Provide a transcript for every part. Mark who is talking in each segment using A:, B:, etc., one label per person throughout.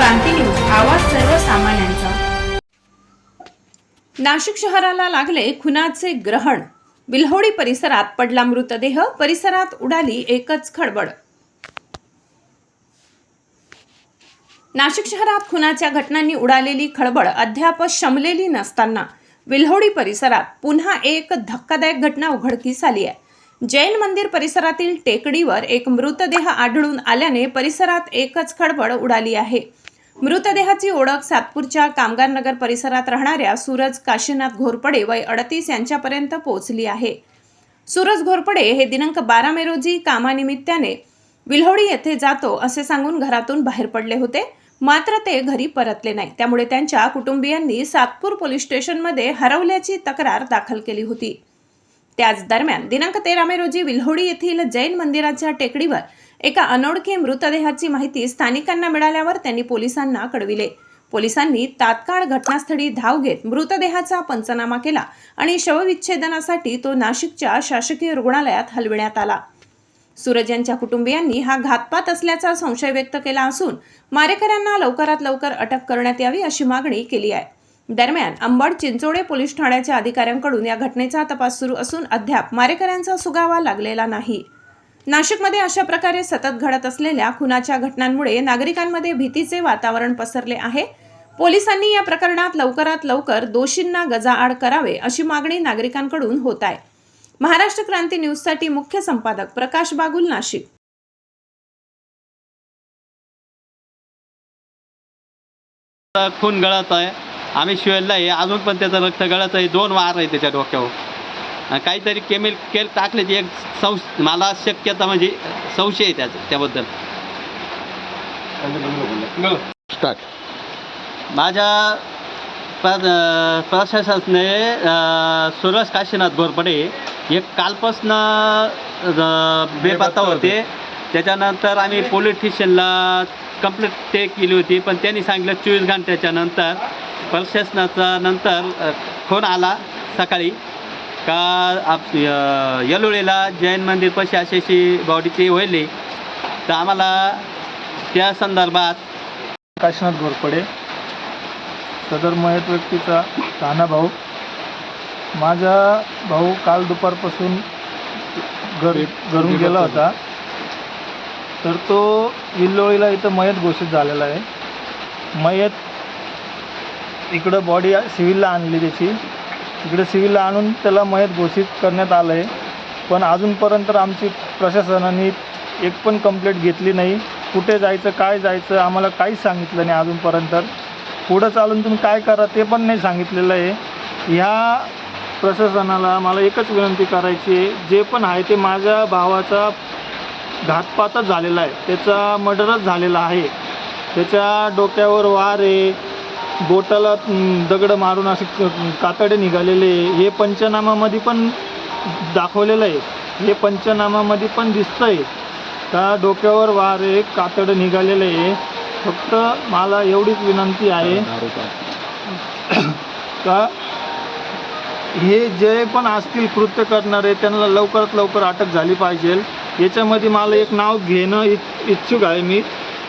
A: क्रांती news आवाज सर्वसामान्यांचा. नाशिक शहराला लागले खुनाचे ग्रहण. बिल्होडी परिसरात पडला मृतदेह परिसरात उडाली एकच खडबड. नाशिक शहरात खुनाच्या घटनांनी उडालेली खळबळ अद्याप शमलेली नसताना विल्होडी परिसरात पुन्हा एक धक्कादायक घटना उघडकीस आली आहे. जैन मंदिर परिसरातील टेकडीवर एक मृतदेह आढळून आल्याने परिसरात एकच खळबळ उडाली आहे. मृतदेहाची ओळख सातपूरच्या कामगार नगर परिसरात राहणाऱ्या सूरज काशीनाथ घोरपडे वय अडतीस यांच्यापर्यंत पोहोचली आहे. सूरज घोरपडे हे दिनांक बारा मे रोजी कामानिमित्ताने विल्होडी येथे जातो असे सांगून घरातून बाहेर पडले होते. मात्र ते घरी परतले नाही. त्यामुळे त्यांच्या कुटुंबियांनी सातपूर पोलीस स्टेशनमध्ये हरवल्याची तक्रार दाखल केली होती. त्याच दरम्यान दिनांक तेरा मे रोजी विल्होडी येथील जैन मंदिराच्या टेकडीवर एका अनोळखी मृतदेहाची माहिती स्थानिकांना मिळाल्यावर त्यांनी पोलिसांना कळविले. पोलिसांनी तात्काळ घटनास्थळी धाव घेत मृतदेहाचा पंचनामा केला आणि शवविच्छेदनासाठी तो नाशिकच्या शासकीय रुग्णालयात हलविण्यात आला. सूरज यांच्या कुटुंबियांनी हा घातपात असल्याचा संशय व्यक्त केला असून मारेकऱ्यांना लवकरात लवकर अटक करण्यात यावी अशी मागणी केली आहे. दरम्यान अंबड चिंचोडे पोलीस ठाण्याच्या अधिकाऱ्यांकडून या घटनेचा तपास सुरू असून अद्याप मारेकऱ्यांचा सुगावा लागलेला नाही. नाशिकमध्ये अशा प्रकारे सतत घडत असलेल्या खुनाच्या घटनांमुळे नागरिकांमध्ये भीतीचे वातावरण पसरले आहे. पोलिसांनी या प्रकरणात लवकरात लवकर दोषींना गजाआड करावे अशी मागणी नागरिकांकडून होत आहे. महाराष्ट्र क्रांती न्यूजसाठी मुख्य संपादक प्रकाश बागुल नाशिक.
B: खून गळत आहे. आम्ही शिवायला आहे अजून पण त्याचं रक्त गळत आहे दोन वार आहे त्याच्या डोक्यावर. आणि काहीतरी केमिकल टाकल्याची एक संश मला शक्यता म्हणजे संशय आहे त्याचं त्याबद्दल.
C: स्टार्ट
B: माझ्या प्र प्रशासनाने अं, सुरज काशीनाथ घोरपडे एक कालपासनं बेपत्ता होते. त्याच्यानंतर आम्ही पोलीस स्टेशनला कंप्लेंट ते केली होती पण त्यांनी सांगितलं चोवीस घंट्याच्या नंतर प्रशासनाचा नंतर फोन आला सकाळी का आप येलोळीला जैन मंदिर पशी अशी अशी बॉडीची होईल. तर आम्हाला त्या संदर्भात
D: काशीनाथ घोरपडे सदर मयत व्यक्तीचा ताना भाऊ. माझा भाऊ काल दुपारपासून घर घरून गेला होता. तर तो विल्लोळीला इथं मयत घोषित झालेला आहे. मयत इकडं बॉडी सिव्हिलला आणली त्याची. इकडे सिव्हिलला आणून त्याला मयत घोषित करण्यात आलं आहे पण अजूनपर्यंत आमची प्रशासनाने एक पण कंप्लेंट घेतली नाही. कुठे जायचं काय जायचं आम्हाला काहीच सांगितलं नाही अजूनपर्यंत. पुढं चालून तुम्ही काय करा ते पण नाही सांगितलेलं आहे. ह्या प्रशासनाला मला एकच विनंती करायची आहे. जे पण आहे ते माझ्या भावाचा घातपातच झालेला आहे. त्याचा मर्डरच झालेला आहे. त्याच्या डोक्यावर वार आहे. बोटाला दगड मारून असे कातडे निघालेले आहे. हे पंचनामामध्ये पण दाखवलेलं आहे. हे पंचनामामध्ये पण दिसतं आहे का डोक्यावर वार आहे कातडं निघालेलं आहे. फक्त मला एवढीच विनंती आहे. का हे जे पण असतील कृत्य करणारे त्यांना लवकरात लवकर अटक झाली पाहिजे. याच्यामध्ये मला एक नाव घेणं इच्छुक आहे मी.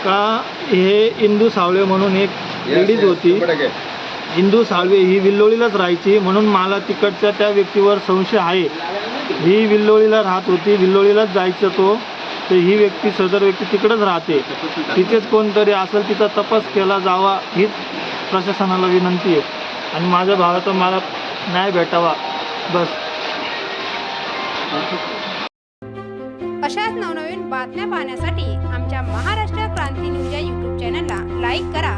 D: का हे इंदू सावळे म्हणून एक लेडीज होती. इंदू साळवे ही विल्लोळीलाच राहायची म्हणून मला तिकडच्या त्या व्यक्तीवर संशय आहे. ही विल्लोळीला राहत होती विल्लोळीलाच जायचं तो तर ही व्यक्ती सदर व्यक्ती तिकडंच राहते. तिथेच कोणतरी असेल तिचा तपास केला जावा हीच प्रशासनाला विनंती आहे. आणि माझ्या भावाचा मला न्याय भेटावा बस.
E: अशाच नवनवीन बातम्या पाहण्यासाठी आमच्या महाराष्ट्र क्रांती न्यूज या यूट्यूब चॅनलला लाईक करा.